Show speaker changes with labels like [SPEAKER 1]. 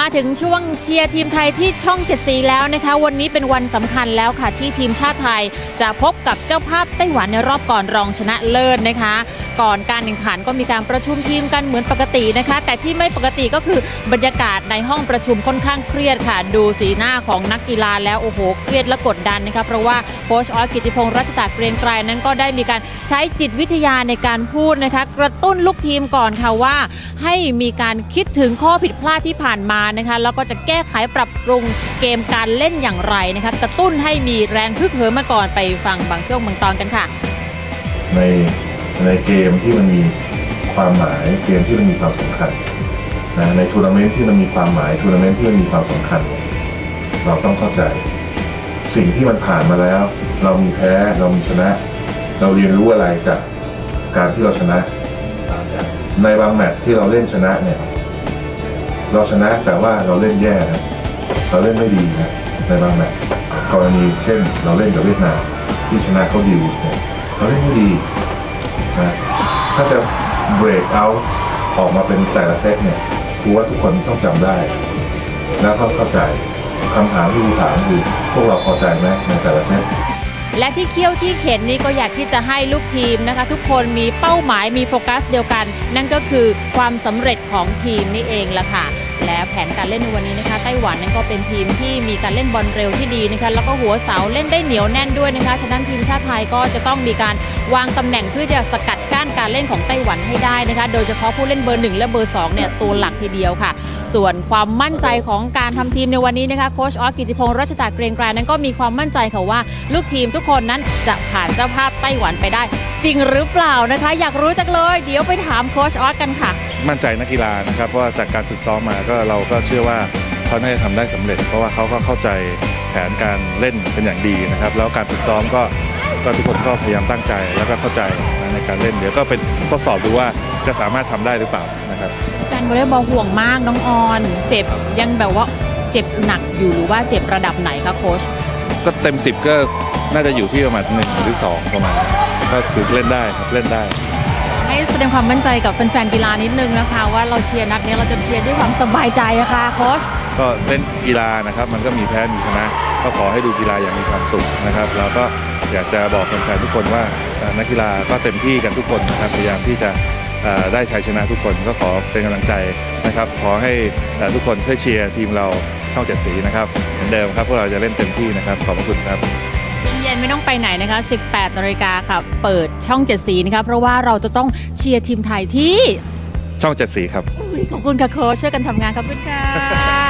[SPEAKER 1] มาถึงช่วงเชียร์ทีมไทยที่ช่องเจ็ดสีแล้วนะคะ วันนี้เป็นวันสำคัญแล้วค่ะ ที่ทีมชาติไทยจะพบกับเจ้าภาพไต้หวันในรอบก่อนรองชนะเลิศนะคะ ก่อนการแข่งขันก็มีการประชุมทีมกันเหมือนปกตินะคะ แต่ที่ไม่ปกติก็คือบรรยากาศในห้องประชุมค่อนข้างเครียดค่ะ ดูสีหน้าของนักกีฬาแล้วโอ้โหเครียดและกดดันนะคะเพราะว่าโค้ชออสกิติพงศ์รัชตาเกรียงไกรนั้นก็ได้มีการใช้จิตวิทยาในการพูดนะคะ กระตุ้นลูกทีมก่อนค่ะว่า ให้มีการคิดถึงข้อผิดพลาดที่ผ่านมานะคะแล้วก็จะแก้ไขปรับปรุงเกมการเล่นอย่างไรนะคะกระตุ้นให้มีแรงพึกเหิมมาก่อนไปฟังบางช่วงบางตอนกันค่ะ
[SPEAKER 2] ในในเกมที่มันมีความหมายเกมที่มันมีความสำคัญนะในทัวร์นาเมนต์ที่มันมีความหมายทัวร์นาเมนต์ที่มันมีความสำคัญ เราต้องเข้าใจ สิ่งที่มันผ่านมาแล้ว เรามีแพ้เรามีชนะ เราเรียนรู้อะไรจากการที่เราชนะ ในบางแมตช์ที่เราเล่นชนะเนี่ย เราชนะแต่ว่าเราเล่นแย่นะเราเล่นไม่ดีนะในบางแมตช์กรณีเช่น เราเล่นกับเวียดนามที่ชนะเขาดิวส์เนี่ยเราเล่นไม่ดีนะถ้าจะ break out ออกมาเป็นแต่ละเซตเนี่ยครูว่าทุกคนต้องจำได้ แล้วก็เข้าใจคำถามที่ครูถามคือพวกเราพอใจไหมในแต่ละเซต
[SPEAKER 1] และที่เคี่ยวที่เข็นนี่ก็อยากที่จะให้ลูกทีมนะคะ ทุกคนมีเป้าหมายมีโฟกัสเดียวกัน นั่นก็คือความสำเร็จของทีมนี่เองละค่ะ และแผนการเล่นในวันนี้นะคะ ไต้หวันนั่นก็เป็นทีมที่มีการเล่นบอลเร็วที่ดีนะคะแล้วก็หัวเสาเล่นได้เหนียวแน่นด้วยนะคะฉะนั้นทีมชาติไทยก็จะต้องมีการวางตำแหน่งเพื่อจะสกัดกั้นการเล่นของไต้หวันให้ได้นะคะ โดยเฉพาะผู้เล่นเบอร์หนึ่งและเบอร์สองเนี่ยตัวหลักทีเดียวค่ะ ส่วนความมั่นใจของการทำทีมในวันนี้นะคะโค้ชออสกิติพงศ์รัชตาเกรียงไกรนั้นก็มีความมั่นใจค่ะว่า ลูกทีมทุกคนนั้นจะผ่านเจ้าภาพไต้หวันไปได้ จริงหรือเปล่านะคะ อยากรู้จังเลย เดี๋ยวไปถามโค้ชออสกันค่ะ
[SPEAKER 3] มั่นใจนักกีฬานะครับเพราะว่าจากการฝึกซ้อมมาก็เราก็เชื่อว่าเขาน่าจะทำได้สำเร็จ เพราะว่าเขาก็เข้าใจแผนการเล่นเป็นอย่างดีนะครับแล้วการฝึกซ้อมก็ก็ทุกคนก็พยายามตั้งใจแล้วก็เข้าใจในการเล่นเดี๋ยวก็เป็นทดสอบดูว่า จะสามารถทำได้หรือเปล่านะครับ
[SPEAKER 1] แฟนวอลเลย์บอลห่วงมากน้องออนเจ็บยังแบบว่าเจ็บหนักอยู่หรือว่าเจ็บระดับไหนคะโค้ช
[SPEAKER 3] ก็เต็ม 10 ก็น่าจะอยู่ที่ประมาณหนึ่งหรือสองประมาณก็คือเล่นได้ครับเล่นได้
[SPEAKER 1] ให้แสดงความมั่นใจกับแฟนๆกีฬานิดนึงนะคะ ว่าเราเชียร์นัดนี้เราจะเชียร์ด้วยความสบายใจอะค่ะโค้ช
[SPEAKER 3] ก็เล่นกีฬานะครับ มันก็มีแพ้มีชนะ ก็ขอให้ดูกีฬาอย่างมีความสุขนะครับแล้วก็อยากจะบอกแฟนๆทุกคนว่าเอ่อนักกีฬาก็เต็มที่กันทุกคนนะครับพยายามที่จะเอ่อ ได้ชัยชนะทุกคนก็ขอเป็นกำลังใจนะครับ ขอให้เอ่อทุกคนช่วยเชียร์ทีมเราช่องเจ็ดสีนะครับเหมือนเดิมครับพวกเราจะเล่นเต็มที่นะครับ ขอบพระคุณครับ
[SPEAKER 1] เย็นไม่ต้องไปไหนนะคะ 18นาฬิกาค่ะ เปิดช่องเจ็ดสีนะคะเพราะว่าเราจะต้องเชียร์ทีมไทยที่
[SPEAKER 3] ช่องเจ็ดสีครับ
[SPEAKER 1] อุ๊ยขอบคุณค่ะโค้ชช่วยกันทำงานขอบคุณค่ะ